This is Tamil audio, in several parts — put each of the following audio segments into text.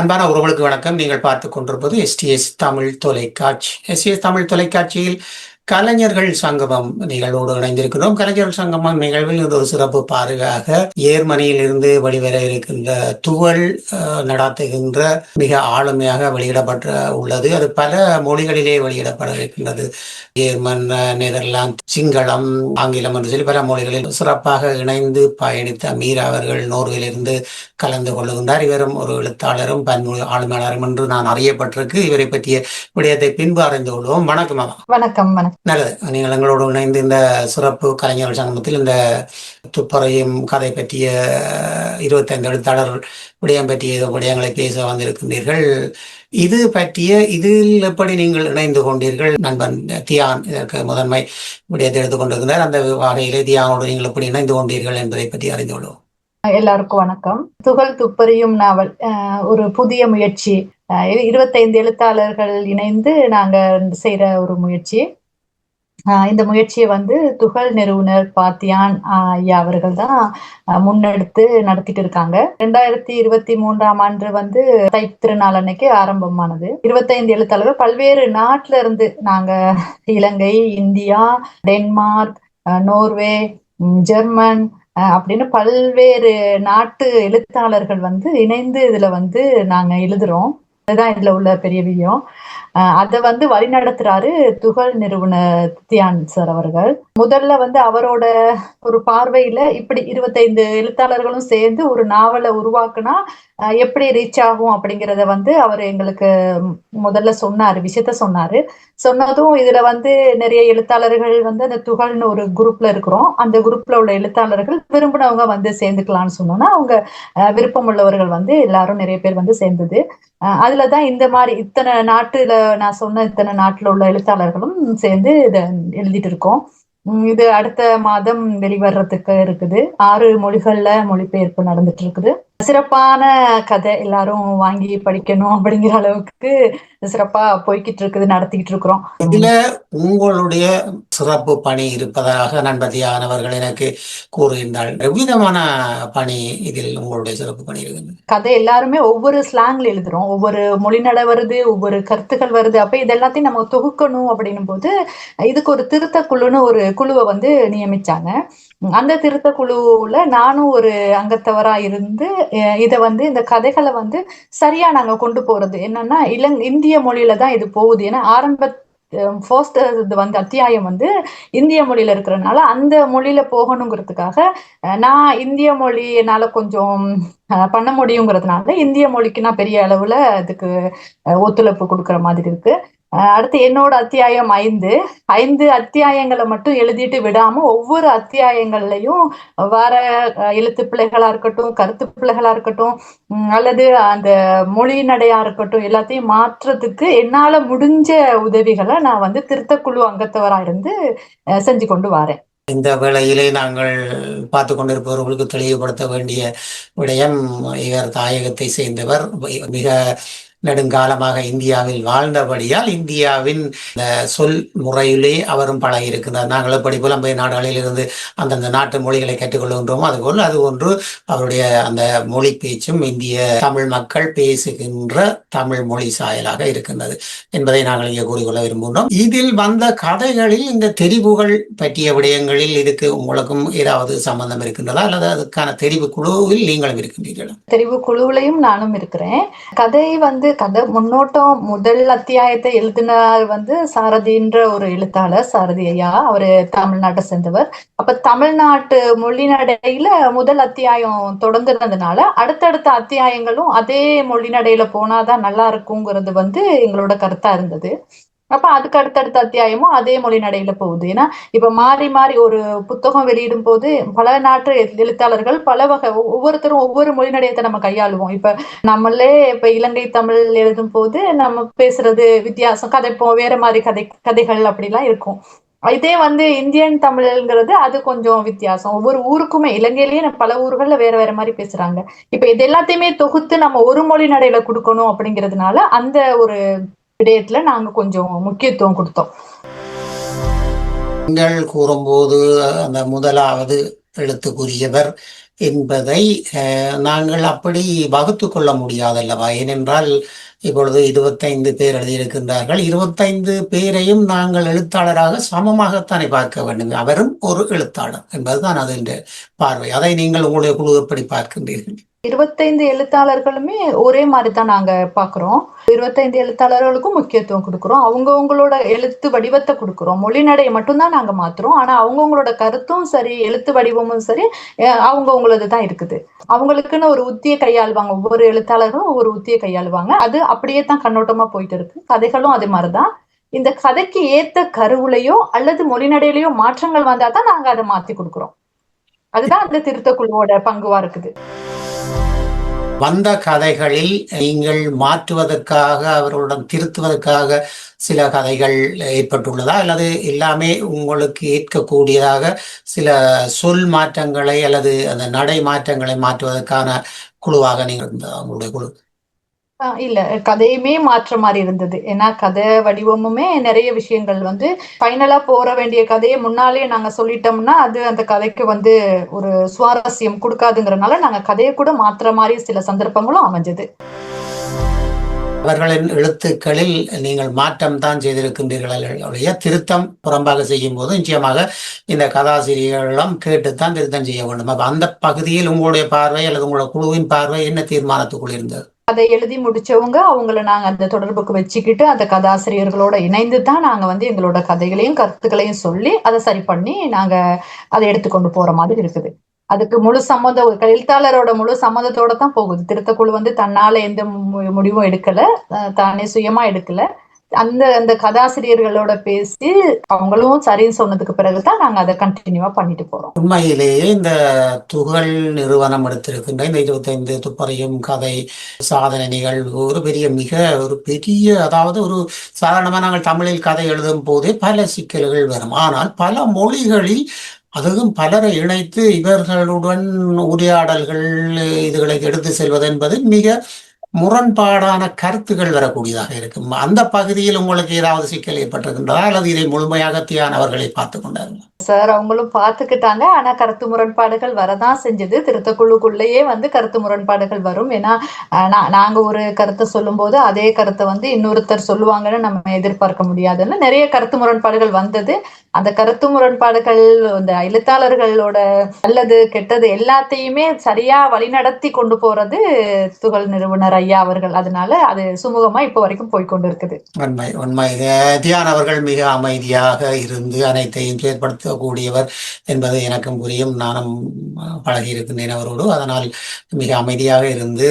அன்பான உறவுகளுக்கு வணக்கம். நீங்கள் பார்த்து கொண்டிருப்பது எஸ்டிஎஸ் தமிழ் தொலைக்காட்சி. எஸ்டிஎஸ் தமிழ் தொலைக்காட்சியில் கலைஞர்கள் சங்கமம் நிகழ்வோடு இணைந்திருக்கிறோம். கலைஞர்கள் சங்கமம் நிகழ்வில் இது ஒரு சிறப்பு பார்வையாக ஏர்மனியில் இருந்து வெளிவர இருக்கின்ற துவல் நடாத்துகின்ற மிக ஆளுமையாக வெளியிடப்பட்ட உள்ளது. அது பல மொழிகளிலே வெளியிடப்பட இருக்கின்றது. ஜேர்மன் நெதர்லாந்து சிங்களம் ஆங்கிலம் என்று சொல்லி பல மொழிகளில் சிறப்பாக இணைந்து பயணித்த மீரா அவர்கள் நோர்விலிருந்து கலந்து கொள்ளுகின்றார். இவரும் ஒரு எழுத்தாளரும் பன்மொழி ஆளுமையாளரும் என்று நான் அறியப்பட்டிருக்கு. இவரை பற்றிய விடயத்தை பின்பு அறிந்து கொள்வோம். வணக்கம் வணக்கம் வணக்கம். நல்லது. நீங்கள் எங்களோடு இணைந்து இந்த சிறப்பு கலைஞர்கள் சங்கமத்தில் இந்த துப்பறையும் கதை பற்றிய இருபத்தைந்து எழுத்தாளர் விடயம் பற்றிய விடயங்களை பேச வந்திருக்கின்றீர்கள். இது பற்றிய இதில் எப்படி நீங்கள் இணைந்து கொண்டீர்கள்? நண்பன் தியான் இதற்கு முதன்மை விடயத்தை எடுத்துக்கொண்டிருக்கிறார் அந்த வகையிலே தியானோடு நீங்கள் எப்படி இணைந்து கொண்டீர்கள் என்பதை பற்றி அறிந்து கொள்வோம். எல்லாருக்கும் வணக்கம். துகள் துப்பறியும் நாவல் ஒரு புதிய முயற்சி. இருபத்தைந்து எழுத்தாளர்கள் இணைந்து நாங்க செய்யற ஒரு முயற்சி. இந்த முயற்சியை வந்து துகள் நிறுவனர் பாத்தியான் ஐயா அவர்கள் தான் அஹ், முன்னெடுத்து நடத்திட்டு இருக்காங்க. ரெண்டாயிரத்தி இருபத்தி மூன்றாம் ஆண்டு வந்து தை திருநாள் அன்னைக்கு ஆரம்பமானது. இருபத்தைந்து எழுத்தாளர்கள் பல்வேறு நாட்டுல இருந்து நாங்க இலங்கை இந்தியா டென்மார்க் அஹ், நோர்வே ஜெர்மன் அஹ் அப்படின்னு பல்வேறு நாட்டு எழுத்தாளர்கள் வந்து இணைந்து இதுல வந்து நாங்க எழுதுறோம். அதுதான் இதுல உள்ள பெரிய விஷயம் அஹ் அதை வந்து வழிநடத்துறாரு துகள் நிறுவனர் தியான் சார் அவர்கள். முதல்ல வந்து அவரோட ஒரு பார்வையில இப்படி இருபத்தைந்து எழுத்தாளர்களும் சேர்ந்து ஒரு நாவலை உருவாக்குனா எப்படி ரீச் ஆகும் அப்படிங்கிறத வந்து அவர் எங்களுக்கு முதல்ல சொன்னாரு விஷயத்த சொன்னாரு. சொன்னதும் இதுல வந்து நிறைய எழுத்தாளர்கள் வந்து அந்த துகள்னு ஒரு குரூப்ல இருக்கிறோம். அந்த குரூப்ல உள்ள எழுத்தாளர்கள் விரும்பினவங்க வந்து சேர்ந்துக்கலாம்னு சொன்னோம்னா அவங்க அஹ், விருப்பம் உள்ளவர்கள் வந்து எல்லாரும் நிறைய பேர் வந்து சேர்ந்தது. அதுலதான் இந்த மாதிரி இத்தனை நாட்டுல நான் சொன்ன இத்தனை நாட்டுல உள்ள எழுத்தாளர்களும் சேர்ந்து இதை எழுதிட்டு இருக்கோம். இது அடுத்த மாதம் வெளிவர்றதுக்கு இருக்குது. ஆறு மொழிகள்ல மொழிபெயர்ப்பு நடந்துட்டு இருக்குது. சிறப்பான கதை எல்லாரும் வாங்கி படிக்கணும் அப்படிங்கிற அளவுக்கு சிறப்பா போய்கிட்டு இருக்குது நடத்திக்கிட்டு இருக்கிறோம். இதுல உங்களுடைய சிறப்பு பணி இருப்பதாக நண்பதியானவர்கள் எனக்கு கூறுகின்றாள் எவ்விதமான பணி இதில் உங்களுடைய சிறப்பு பணி இருக்குது கதை எல்லாருமே ஒவ்வொரு ஸ்லாங்ல எழுதுறோம். ஒவ்வொரு மொழிநடை வருது ஒவ்வொரு கருத்துக்கள் வருது. அப்ப இது எல்லாத்தையும் நம்ம தொகுக்கணும் அப்படின்னும் போது இதுக்கு ஒரு திருத்த குழுன்னு ஒரு குழுவை வந்து நியமிச்சாங்க. அந்த திருத்த குழுவுல நானும் ஒரு அங்கத்தவரா இருந்து இதை வந்து இந்த கதைகளை வந்து சரியா நாங்க கொண்டு போறது. என்னன்னா இலங் இந்திய மொழியில தான் இது போகுது. ஏன்னா ஆரம்ப ஃபர்ஸ்ட் இது வந்து அத்தியாயம் வந்து இந்திய மொழியில இருக்கிறதுனால அந்த மொழியில போகணுங்கிறதுக்காக நான் இந்திய மொழி என்னால கொஞ்சம் பண்ண முடியுங்கிறதுனால இந்திய மொழிக்கு நான் பெரிய அளவுல அதுக்கு ஒத்துழைப்பு கொடுக்குற மாதிரி இருக்கு. அடுத்து என்னோட அத்தியாயம் ஐந்து. ஐந்து அத்தியாயங்களை மட்டும் எழுதிட்டு விடாம ஒவ்வொரு அத்தியாயங்கள்லயும் வர எழுத்து பிள்ளைகளா இருக்கட்டும் கருத்து பிள்ளைகளா இருக்கட்டும் அல்லது அந்த மொழிநடையா இருக்கட்டும் எல்லாத்தையும் மாற்றுறதுக்கு என்னால முடிஞ்ச உதவிகளை நான் வந்து திருத்தக்குழு அங்கத்தவரா இருந்து அஹ், செஞ்சு கொண்டு வரேன். இந்த வேளையிலே நாங்கள் பார்த்து கொண்டிருப்பவர்களுக்கு தெளிவுபடுத்த வேண்டிய விடயம் இவர் தாயகத்தை சேர்ந்தவர். மிக நெடுங்காலமாக இந்தியாவில் வாழ்ந்தபடியால் இந்தியாவின் சொல் முறையிலே அவரும் பழகியிருக்கிறார் நாங்கள் எப்படி புலம்பெயர் நாடுகளில் இருந்து அந்தந்த நாட்டு மொழிகளை கற்றுக்கொள்கின்றோமோ அதுபோல் அது ஒன்று அவருடைய அந்த மொழி பேச்சும் இந்திய தமிழ் மக்கள் பேசுகின்ற தமிழ் மொழி சாயலாக இருக்கின்றது என்பதை நாங்கள் இங்கே கூறிக்கொள்ள விரும்புகின்றோம். இதில் வந்த கதைகளில் இந்த தெரிவுகள் பற்றிய விடயங்களில் இதுக்கு உங்களுக்கும் ஏதாவது சம்பந்தம் இருக்கின்றதா? அல்லது அதுக்கான தெரிவு குழுவில் நீங்களும் இருக்கின்றீர்களா? தெரிவு குழுவிலையும் நானும் இருக்கிறேன். கதை வந்து கதை முன்னோட்டம் முதல் அத்தியாயத்தை எழுதினார் வந்து சாரதின்ற ஒரு எழுத்தாளர் சாரதி ஐயா. அவரு தமிழ்நாட்டை சேர்ந்தவர். அப்ப தமிழ்நாட்டு மொழி நடையில முதல் அத்தியாயம் தொடர்ந்துனதுனால அடுத்தடுத்த அத்தியாயங்களும் அதே மொழி நடையில போனாதான் நல்லா இருக்குங்கிறது வந்து எங்களோட கருத்தா இருந்தது. அப்ப அதுக்கு அடுத்தடுத்த அத்தியாயமும் அதே மொழி நடையில போகுது. ஏன்னா இப்ப மாறி மாறி ஒரு புத்தகம் வெளியிடும் போது பல நாட்டு எழு- எழுத்தாளர்கள் பல வகை ஒவ்வொருத்தரும் ஒவ்வொரு மொழி நடையத்தை நம்ம கையாளுவோம். இப்ப நம்மளே இப்ப இலங்கை தமிழ் எழுதும் போது நம்ம பேசுறது வித்தியாசம் கதைப்போம் வேற மாதிரி கதை கதைகள் அப்படிலாம் இருக்கும். இதே வந்து இந்தியன் தமிழ்ங்கிறது அது கொஞ்சம் வித்தியாசம். ஒவ்வொரு ஊருக்குமே இலங்கையிலேயே பல ஊர்கள்ல வேற வேற மாதிரி பேசுறாங்க. இப்ப இது எல்லாத்தையுமே தொகுத்து நம்ம ஒரு மொழி நடையில கொடுக்கணும் அப்படிங்கிறதுனால அந்த ஒரு விடயத்துல நாங்க கொஞ்சம் முக்கியத்துவம் கொடுத்தோம். நீங்கள் கூறும்போது அந்த முதலாவது எழுத்துக்குரியவர் என்பதை அஹ், நாங்கள் அப்படி வகுத்து கொள்ள முடியாதல்லவா? ஏனென்றால் இப்பொழுது இருபத்தைந்து பேர் எழுதியிருக்கின்றார்கள். இருபத்தைந்து பேரையும் நாங்கள் எழுத்தாளராக சமமாகத்தானே பார்க்க வேண்டும். அவரும் ஒரு எழுத்தாளர் என்பதுதான் அதன் பார்வை. அதை நீங்கள் உங்களுடைய குழு எப்படி பார்க்கின்றீர்கள்? இருபத்தைந்து எழுத்தாளர்களுமே ஒரே மாதிரி தான் நாங்க பாக்குறோம். இருபத்தைந்து எழுத்தாளர்களுக்கும் முக்கியத்துவம் கொடுக்குறோம். அவங்கவங்களோட எழுத்து வடிவத்தை கொடுக்குறோம். மொழிநடையை மட்டும்தான் நாங்க மாத்துறோம். ஆனா அவங்கவுங்களோட கருத்தும் சரி எழுத்து வடிவமும் சரி அஹ் தான் இருக்குது. அவங்களுக்குன்னு ஒரு உத்தியை கையாளுவாங்க. ஒவ்வொரு எழுத்தாளரும் ஒவ்வொரு உத்தியை கையாளுவாங்க. அது அப்படியே தான் கண்ணோட்டமா போயிட்டு இருக்கு. கதைகளும் அதே மாதிரிதான். இந்த கதைக்கு ஏத்த கருவுலையோ அல்லது மொழிநடையிலையோ மாற்றங்கள் வந்தா தான் நாங்க அதை மாத்தி கொடுக்குறோம். அதுதான் அந்த திருத்தக்குழுவோட பங்குவா இருக்குது. வந்த கதைகளில் நீங்கள் மாற்றுவதற்காக அவர்களுடன் திருத்துவதற்காக சில கதைகள் ஏற்பட்டுள்ளதா? அல்லது எல்லாமே உங்களுக்கு ஏற்கக்கூடியதாக சில சொல் மாற்றங்களை அல்லது அந்த நடை மாற்றங்களை மாற்றுவதற்கான குழுவாக நீங்கள் உங்களுடைய குழு இல்ல கதையுமே மாற்ற மாதிரி இருந்தது. ஏன்னா கதை வடிவமுமே நிறைய விஷயங்கள் வந்து ஃபைனலா போற வேண்டிய கதையை முன்னாலே நாங்க சொல்லிட்டோம்னா அது அந்த கதைக்கு வந்து ஒரு சுவாரஸ்யம் கொடுக்காதுங்கிறனால நாங்க கதையை கூட மாற்ற மாதிரி சில சந்தர்ப்பங்களும் அமைஞ்சது. அவர்களின் எழுத்துக்களில் நீங்கள் மாற்றம் தான் செய்திருக்கின்றீர்கள் திருத்தம் புறம்பாக செய்யும் போது நிச்சயமாக இந்த கதாசிரியர்களிடம் கேட்டுத்தான் திருத்தம் செய்ய வேண்டும். அப்ப அந்த பகுதியில் உங்களுடைய பார்வை அல்லது உங்களுடைய குழுவின் பார்வை என்ன தீர்மானத்துக்குள் இருந்தது? அதை எழுதி முடிச்சவங்க அவங்கள நாங்க அந்த தொடர்புக்கு வச்சுக்கிட்டு அந்த கதாசிரியர்களோட இணைந்து தான் நாங்க வந்து எங்களோட கதைகளையும் கருத்துக்களையும் சொல்லி அதை சரி பண்ணி நாங்க அதை எடுத்துக்கொண்டு போற மாதிரி இருக்குது. அதுக்கு முழு சம்மந்தம் ஒரு எழுத்தாளரோட முழு சம்மந்தத்தோட தான் போகுது. திருத்தக்குழு வந்து தன்னால எந்த மு- முடிவும் எடுக்கல. அஹ் தானே சுயமா எடுக்கல. அந்த அந்த கதாசிரியர்களோட பேசி அவங்களும் சரின்னு சொன்னதுக்கு பிறகுதான் நாங்க அதை கண்டினியூவா பண்ணிட்டு போறோம். உண்மையிலேயே இந்த துகள் நிறுவனம் எடுத்திருக்கின்ற இந்த இருபத்தைந்து துப்பறையும் கதை சாதனை நிகழ்வு ஒரு பெரிய மிக ஒரு பெரிய அதாவது ஒரு சாதாரணமாக நாங்கள் தமிழில் கதை எழுதும் போதே பல சிக்கல்கள் வரும். ஆனால் பல மொழிகளில் அதுவும் பலரை இணைத்து இவர்களுடன் உரையாடல்கள் இதுகளை எடுத்து செல்வது என்பது மிக முரண்பாடான கருத்துகள் வரக்கூடியதாக இருக்கும். அந்த பகுதியில் உங்களுக்கு ஏதாவது சிக்கல் ஏற்பட்டிருக்கின்றதா? அல்லது இதை முழுமையாக தியான் அவர்களை பார்த்து கொண்டார்கள்? சார் அவங்களும் பார்த்துக்கிட்டாங்க. ஆனா கருத்து முரண்பாடுகள் வரதான் செஞ்சது. திருத்தக்குழுக்குள்ளேயே வந்து கருத்து முரண்பாடுகள் வரும். ஏன்னா நாங்க ஒரு கருத்தை சொல்லும்போது அதே கருத்தை வந்து இன்னொருத்தர் சொல்லுவாங்கன்னு நம்ம எதிர்பார்க்க முடியாதுன்னு நிறைய கருத்து முரண்பாடுகள் வந்தது. அந்த கருத்து முரண்பாடுகள் இந்த எழுத்தாளர்களோட நல்லது கெட்டது எல்லாத்தையுமே சரியா வழிநடத்தி கொண்டு போறது துகள் நிறுவனர் ஐயா அவர்கள். அதனால அது சுமூகமா இப்போ வரைக்கும் போய்க்கொண்டு இருக்குது உண்மை உண்மை தியானவர்கள் தியான் அவர்கள் மிக அமைதியாக இருந்து அனைத்தையும் செயற்படுத்தக்கூடியவர் என்பது எனக்கும் புரியும். நானும் பழகி இருக்கின்றேன் அவரோடு. அதனால் மிக அமைதியாக இருந்து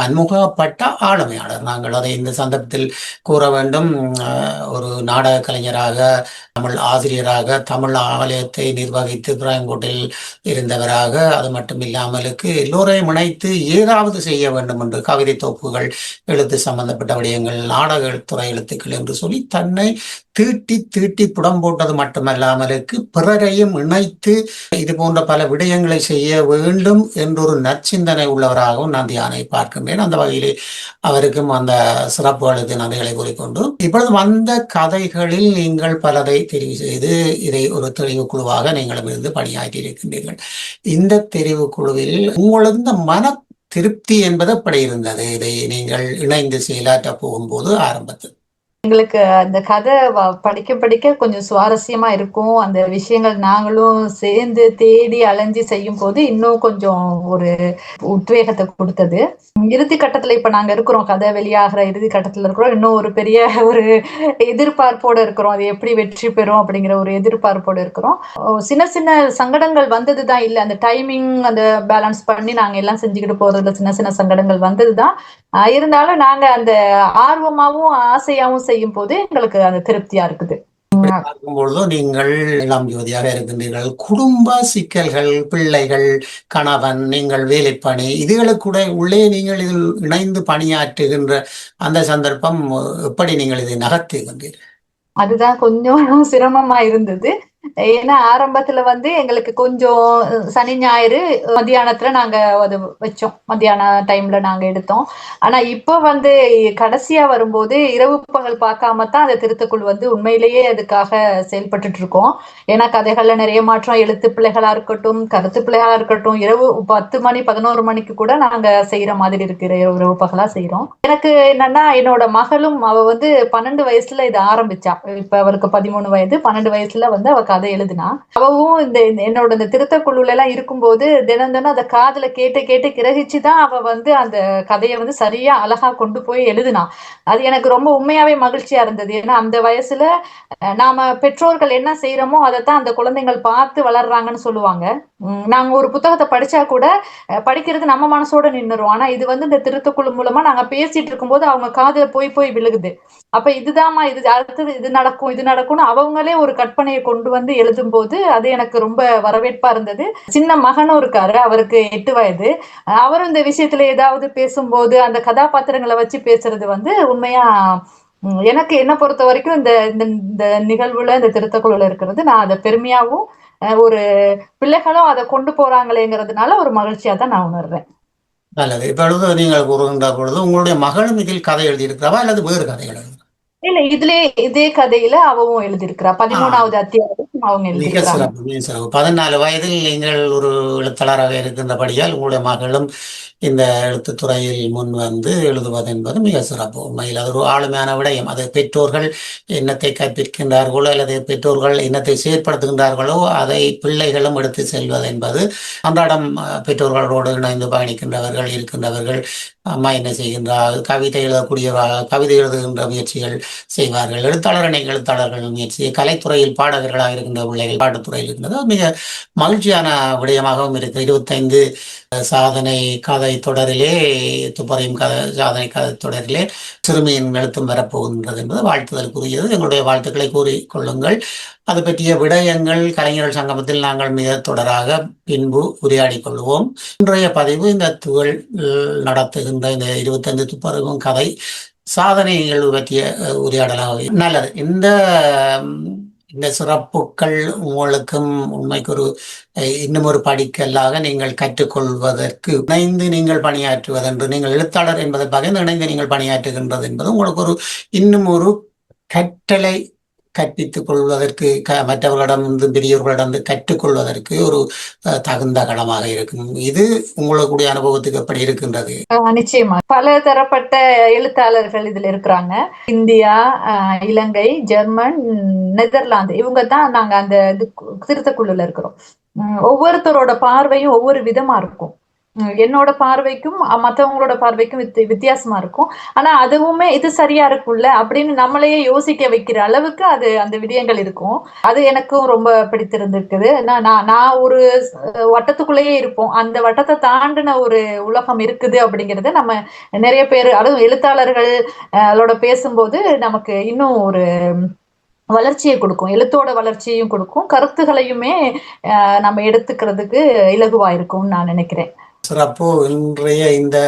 பன்முகப்பட்ட ஆளுமையாளர். நாங்கள் அதை இந்த சந்தர்ப்பத்தில் கூற வேண்டும். ஒரு நாடக கலைஞராக தமிழ் ஆசிரியராக தமிழ் ஆலயத்தை நிர்வகித்து பிராயங்கோட்டில் இருந்தவராக அது மட்டும் இல்லாமலுக்கு எல்லோரையும் இணைத்து ஏதாவது செய்ய வேண்டும் என்று கவிதை தொகுப்புகள் எழுத்து சம்பந்தப்பட்ட விடயங்கள் நாடகத்துறை எழுத்துக்கள் என்று சொல்லி தன்னை தீட்டி தீட்டி புடம் போட்டது மட்டுமல்லாமலுக்கு பிறரையும் இணைத்து இது போன்ற பல விடயங்களை செய்ய வேண்டும் என்றொரு நற்சிந்தனை உள்ளவராகவும் நான் தியானை பார்க்கின்றேன். அந்த வகையிலே அவருக்கும் அந்த சிறப்புகளுக்கு நன்றிகளை கூறிக்கொண்டு இப்பொழுது வந்த கதைகளில் நீங்கள் பலதை தெரிவு செய்து இதை ஒரு தெரிவு குழுவாக நீங்களும் இருந்து பணியாற்றி இருக்கின்றீர்கள். இந்த தெரிவு குழுவில் உங்களது இந்த மன திருப்தி என்பது அப்படி இருந்தது? இதை நீங்கள் இணைந்து செயலாற்ற போகும்போது ஆரம்பத்தில். எங்களுக்கு அந்த கதை படிக்க படிக்க கொஞ்சம் சுவாரஸ்யமா இருக்கும். அந்த விஷயங்கள் நாங்களும் சேர்ந்து தேடி அலைஞ்சு செய்யும் போது இன்னும் கொஞ்சம் ஒரு உத்வேகத்தை கொடுத்தது. இறுதி கட்டத்துல இப்ப நாங்க இருக்கிறோம். கதை வெளியாகிற இறுதி கட்டத்துல இருக்கிறோம். இன்னும் ஒரு பெரிய ஒரு எதிர்பார்ப்போட இருக்கிறோம். அது எப்படி வெற்றி பெறும் அப்படிங்கிற ஒரு எதிர்பார்ப்போட இருக்கிறோம். ஓ, சின்ன சின்ன சங்கடங்கள் வந்ததுதான் இல்ல அந்த டைமிங் அந்த பேலன்ஸ் பண்ணி நாங்க எல்லாம் செஞ்சுக்கிட்டு போறதுல சின்ன சின்ன சங்கடங்கள் வந்ததுதான் ஆஹ் இருந்தாலும் நாங்க அந்த ஆர்வமாவும் ஆசையாவும் செய்யும் போது எங்களுக்கு அந்த திருப்தியா இருக்குது. பார்க்கும்பொழுது நீங்கள் இளம் யுவதியாக இருக்கின்றீர்கள். குடும்ப சிக்கல்கள் பிள்ளைகள் கணவன் நீங்கள் வேலைப்பணி இதுகளுக்கு கூட உள்ளே நீங்கள் இதில் இணைந்து பணியாற்றுகின்ற அந்த சந்தர்ப்பம் எப்படி நீங்கள் இதை நகர்த்துகின்றீர்கள் அதுதான் கொஞ்சம் சிரமமா இருந்தது ஏன்னா ஆரம்பத்துல வந்து எங்களுக்கு கொஞ்சம் சனி ஞாயிறு மத்தியானத்துல நாங்க அது வச்சோம். மத்தியான டைம்ல நாங்க எடுத்தோம். ஆனா இப்போ வந்து கடைசியா வரும்போது இரவு பகல் பார்க்காம தான் அந்த திருத்தக்குள் வந்து உண்மையிலேயே அதுக்காக செயல்பட்டுட்டு இருக்கோம் ஏன்னா கதைகள்ல நிறைய மாற்றம் எழுத்து பிள்ளைகளா இருக்கட்டும் கருத்து பிள்ளைகளா இருக்கட்டும் இரவு பத்து மணி பதினோரு மணிக்கு கூட நாங்க செய்யற மாதிரி இருக்கிற இரவு பகலா செய்யறோம் எனக்கு என்னன்னா என்னோட மகளும் அவ வந்து பன்னெண்டு வயசுல இதை ஆரம்பிச்சா. இப்ப அவருக்கு பதிமூணு வயது. பன்னெண்டு வயசுல வந்து அவ கதை எழுதினா அவவும் இந்த என்னோட இந்த திருத்தக்குழுல எல்லாம் இருக்கும்போது தினம் தினம் அதை காதுல கேட்டு கேட்டு கிரகிச்சுதான் அவ வந்து அந்த கதையை வந்து சரியா அழகா கொண்டு போய் எழுதினா. அது எனக்கு ரொம்ப உண்மையாவே மகிழ்ச்சியா இருந்தது. ஏன்னா அந்த வயசுல நாம பெற்றோர்கள் என்ன செய்யறோமோ அதைத்தான் அந்த குழந்தைகள் பார்த்து வளர்றாங்கன்னு சொல்லுவாங்க. நாங்க ஒரு புத்தகத்தை படிச்சா கூட படிக்கிறது நம்ம மனசோட நின்றுரும் ஆனா இது வந்து இந்த திருத்தக்குழு மூலமா நாங்க பேசிட்டு இருக்கும்போது அவங்க காதுல போய் போய் விழுகுது. அப்ப இதுதாம்மா இது அடுத்தது இது நடக்கும் இது நடக்கும்னு அவங்களே ஒரு கற்பனையை கொண்டு வந்து எழுதும் போது அது எனக்கு ரொம்ப வரவேற்பா இருந்தது. சின்ன மகனும் இருக்காரு அவருக்கு எட்டு வயது. அவரும் இந்த விஷயத்துல ஏதாவது பேசும்போது அந்த கதாபாத்திரங்களை வச்சு பேசுறது வந்து உண்மையா எனக்கு என்ன பொறுத்த வரைக்கும் இந்த இந்த நிகழ்வுல இந்த திருத்தக்குழுல இருக்கிறது நான் அதை பெருமையாவும் ஒரு பிள்ளைகளும் அதை கொண்டு போறாங்களேங்கிறதுனால ஒரு மகிழ்ச்சியா தான் நான் உணர்றேன். நல்லது. இப்பொழுது நீங்கள் கூறுகின்ற பொழுது உங்களுடைய மகளும் இதில் கதை எழுதியிருக்கிறவா அல்லது வேறு கதை எழுது இல்ல இதுலயே இதே கதையில அவவும் எழுதியிருக்கிறா பதிமூணாவது அத்தியாயம். மிக சிறப்பு மிக சிறப்பு. பதினாலு வயதில் நீங்கள் ஒரு எழுத்தாளராக இருக்கின்றபடியால் உங்களுடைய மகளும் இந்த எழுத்துத்துறையில் முன் வந்து எழுதுவது என்பது மிக சிறப்பு. உண்மையில் அது ஒரு ஆளுமையான விடயம். அது பெற்றோர்கள் என்னத்தை கற்பிக்கின்றார்களோ அல்லது பெற்றோர்கள் என்னத்தை செயற்படுத்துகின்றார்களோ அதை பிள்ளைகளும் எடுத்து செல்வது என்பது அன்றாடம் பெற்றோர்களோடு இணைந்து பயணிக்கின்றவர்கள் இருக்கின்றவர்கள் அம்மா என்ன செய்கின்றார் கவிதை எழுதக்கூடியவர்கள் கவிதை எழுதுகின்ற முயற்சிகள் செய்வார்கள் எழுத்தாளர் எழுத்தாளர்கள் முயற்சி கலைத்துறையில் பாடகர்களாக இருக்கின்ற பிள்ளைகள் பாட்டுத்துறையில் இருக்கின்றது மிக மகிழ்ச்சியான விடயமாகவும் இருக்கு. இருபத்தைந்து சாதனை கதை தொடரிலே துப்பறையும் கதை சாதனை கதை தொடரிலே சிறுமியின் எழுத்தும் வரப்போகின்றது என்பது வாழ்த்துதலுக்குரியது. எங்களுடைய வாழ்த்துக்களை கூறிக்கொள்ளுங்கள். அது பற்றிய விடயங்கள் கலைஞர்கள் சங்கமத்தில் நாங்கள் மிக தொடராக பின்பு உரையாடி கொள்வோம். இன்றைய பதிவு இந்த துகள் நடத்துகின்ற இந்த இருபத்தைந்து துப்பறிவும் கதை சாதனை நிகழ்வு பற்றிய உரையாடலாக. நல்லது. இந்த இந்த சிறப்புகள் உங்களுக்கும் உண்மைக்கு ஒரு இன்னும் ஒரு படிக்கல்லாக நீங்கள் கற்றுக்கொள்வதற்கு இணைந்து நீங்கள் பணியாற்றுவதென்று நீங்கள் எழுத்தாளர் என்பதற்காக இணைந்து நீங்கள் பணியாற்றுகின்றது என்பது உங்களுக்கு ஒரு இன்னும் ஒரு கற்றலை கற்பித்துக் கொள்வதற்கு க மற்றவர்களிடம் வந்து பெரியவர்களிடம் கற்றுக்கொள்வதற்கு ஒரு தகுந்த களமாக இருக்கும். இது உங்களுடைய அனுபவத்துக்கு எப்படி இருக்கின்றது? நிச்சயமா. பல தரப்பட்ட எழுத்தாளர்கள் இதுல இருக்கிறாங்க. இந்தியா இலங்கை ஜெர்மன் நெதர்லாந்து இவங்க தான் நாங்க அந்த திருத்தக்குழுல இருக்கிறோம். ஒவ்வொருத்தரோட பார்வையும் ஒவ்வொரு விதமா இருக்கும். என்னோட பார்வைக்கும் மற்றவங்களோட பார்வைக்கும் வித் வித்தியாசமா இருக்கும். ஆனா அதுவுமே இது சரியா இருக்கும்ல? அப்படின்னு நம்மளையே யோசிக்க வைக்கிற அளவுக்கு அது அந்த விடயங்கள் இருக்கும். அது எனக்கும் ரொம்ப பிடித்திருந்திருக்குது. நான் நான் ஒரு வட்டத்துக்குள்ளேயே இருப்போம். அந்த வட்டத்தை தாண்டின ஒரு உலகம் இருக்குது அப்படிங்கறத நம்ம நிறைய பேர் அதுவும் எழுத்தாளர்கள் பேசும்போது நமக்கு இன்னும் ஒரு வளர்ச்சியை கொடுக்கும். எழுத்தோட வளர்ச்சியையும் கொடுக்கும். கருத்துகளையுமே நம்ம எடுத்துக்கிறதுக்கு இலகுவா இருக்கும்னு நான் நினைக்கிறேன். சிறப்பு இன்றைய இந்த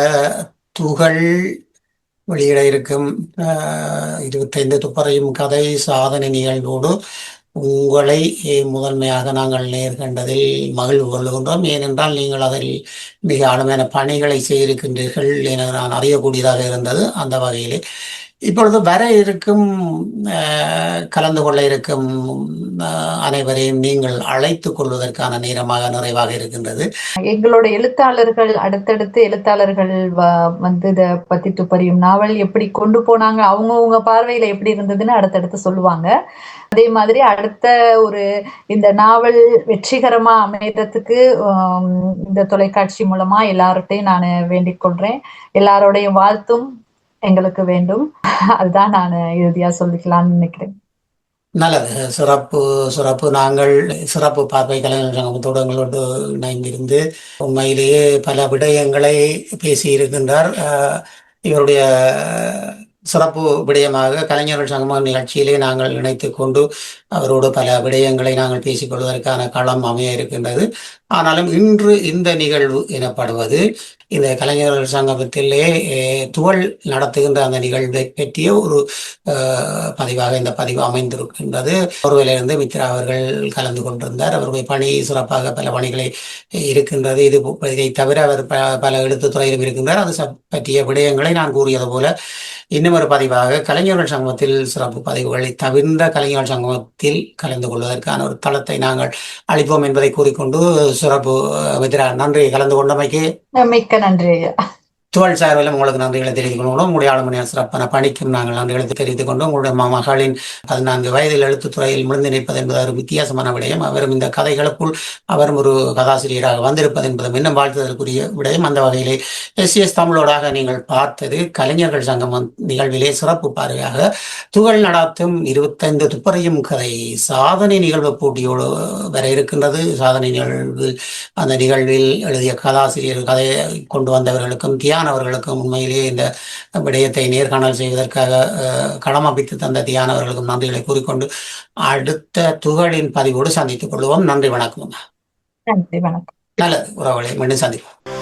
துகள் வெளியிட இருக்கும் இருபத்தைந்து துப்பறையும் கதை சாதனை நிகழ்வோடு உங்களை முதன்மையாக நாங்கள் நேர்கண்டதில் மகிழ்வு கொள்கின்றோம் ஏனென்றால் நீங்கள் அதில் மிக ஆழமான பணிகளை செய்திருக்கின்றீர்கள் என நான் அறியக்கூடியதாக இருந்தது. அந்த வகையிலே இப்பொழுது வர இருக்கும் கலந்து கொள்ள இருக்கும் அனைவரையும் நீங்கள் அழைத்துக் கொள்வதற்கான நேரமாக நிறைவாக இருக்கின்றது. எங்களோட எழுத்தாளர்கள் அடுத்தடுத்து எழுத்தாளர்கள் வந்து இதை பத்தி துப்பறியும் நாவல் எப்படி கொண்டு போனாங்க அவங்கவுங்க பார்வையில எப்படி இருந்ததுன்னு அடுத்தடுத்து சொல்லுவாங்க. அதே மாதிரி அடுத்த ஒரு இந்த நாவல் வெற்றிகரமா அமையறதுக்கு இந்த தொலைக்காட்சி மூலமா எல்லார்ட்டையும் நான் வேண்டிக் கொள்றேன். எல்லாரோடைய வாழ்த்தும். எங்களுக்கு வேண்டும். அதுதான் நான் இறுதியா சொல்லிக்கலாம்னு நினைக்கிறேன். நல்லது. சிறப்பு சிறப்பு. நாங்கள் சிறப்பு பார்வை கலைஞர் சங்கமத்தோடு எங்களோடு இணைந்திருந்து உண்மையிலேயே பல விடயங்களை பேசியிருக்கின்றார். இவருடைய சிறப்பு விடயமாக கலைஞர்கள் சங்கம் நிகழ்ச்சியிலே நாங்கள் இணைத்து கொண்டு அவரோடு பல விடயங்களை நாங்கள் பேசிக்கொள்வதற்கான களம் அமைய இருக்கின்றது. ஆனாலும் இன்று இந்த நிகழ்வு எனப்படுவது இந்த கலைஞர்கள் சங்கமத்திலே துகள் துவள் நடத்துகின்ற அந்த நிகழ்வை பற்றிய ஒரு பதிவாக இந்த பதிவு அமைந்திருக்கின்றது. ஒருவிலிருந்து மித்ரா அவர்கள் கலந்து கொண்டிருந்தார். அவருடைய பணி சிறப்பாக பல பணிகளை இருக்கின்றது. இது இதை தவிர அவர் பல பல எழுத்துத்துறையிலும் இருக்கின்றார். அது பற்றிய விடயங்களை நான் கூறியது போல இன்னும் ஒரு பதிவாக கலைஞர்கள் சங்கமத்தில் சிறப்பு பதிவுகளை தவிர்ந்த கலைஞர்கள் சங்கமத்தில் கலந்து கொள்வதற்கான ஒரு தளத்தை நாங்கள் அளிப்போம் என்பதை கூறிக்கொண்டு சிறப்பு மித்ரா நன்றி. கலந்து கொண்டமைக்கு மிக்க நன்றி துவள் சார்பில் உங்களுக்கு நன்றிகளை தெரிவித்துக் கொண்டு உங்களுடைய ஆளுமையான சிறப்பான பணிக்கும் நாங்கள் நன்றிகளை தெரிவித்துக் கொண்டு உங்களுடைய மகளின் பதினான்கு வயதில் எழுத்துத்துறையில் முடிந்து நிற்பது என்பது ஒரு வித்தியாசமான விடயம். அவரும் இந்த கதைகளுக்குள் அவரும் ஒரு கதாசிரியராக வந்திருப்பது என்பதும் இன்னும் வாழ்த்துதற்குரிய விடயம். அந்த வகையிலே எஸ்எஸ் தமிழோடாக நீங்கள் பார்த்தது கலைஞர்கள் சங்கம் நிகழ்விலே சிறப்பு பார்வையாக துகள் நடாத்தும் இருபத்தைந்து துப்பறியும் கதை சாதனை நிகழ்வு போட்டியோடு வர இருக்கின்றது. சாதனை நிகழ்வு அந்த நிகழ்வில் எழுதிய கதாசிரியர் கதையை கொண்டு வந்தவர்களுக்கும் தியா அவர்களுக்கும் உண்மையிலேயே இந்த விடயத்தை நேர்காணல் செய்வதற்காக அஹ், களமமைத்து தந்த தியான் அவர்களுக்கும் நன்றிகளை கூறிக்கொண்டு அடுத்த துகளின் பதிவோடு சந்தித்துக் கொள்வோம். நன்றி வணக்கம். நன்றி வணக்கம். நல்லது. உறவுகளை மீண்டும் சந்திப்போம்.